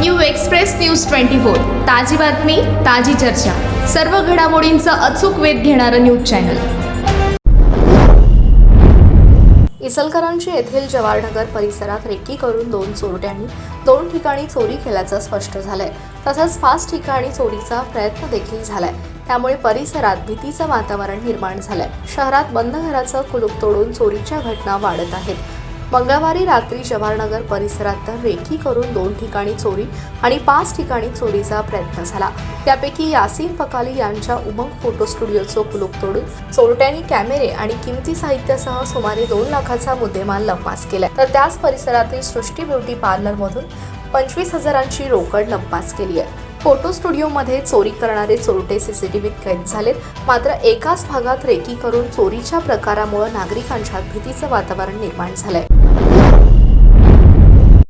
New express news twenty four. ताजी बातमी ताजी चर्चा. सर्व घडामोडींचा अचूक वेध घेणारं न्यूज चॅनल. इचलकरंजी येथील जवाहरनगर परिसरात रेकी करून दोन चोरट्यांनी दोन ठिकाणी चोरी केल्याचं स्पष्ट झालंय. तसंच पाच ठिकाणी चोरीचा प्रयत्न देखील झालाय. त्यामुळे परिसरात भीतीचं वातावरण निर्माण झालंय. शहरात बंद घराचं कुलूप तोडून चोरीच्या घटना वाढत आहेत. मंगळवारी रात्री जवाहरनगर परिसरात तर रेखी करून दोन ठिकाणी चोरी आणि पाच ठिकाणी चोरीचा प्रयत्न झाला. त्यापैकी यासीन पकाली यांच्या उमंग फोटो स्टुडिओचं कुलूप तोडून चोरट्यांनी कॅमेरे आणि किमती साहित्यासह सुमारे दोन लाखाचा मुद्देमाल लंपास केला. तर त्याच परिसरातील सृष्टी ब्युटी पार्लरमधून पंचवीस हजारांची रोकड लंपास केली आहे. फोटो स्टुडिओमध्ये चोरी करणारे चोरटे सीसीटीव्हीत कैद झालेत. मात्र एकाच भागात रेकी करून चोरीच्या प्रकारामुळे नागरिकांच्या भीतीचं वातावरण निर्माण झालंय.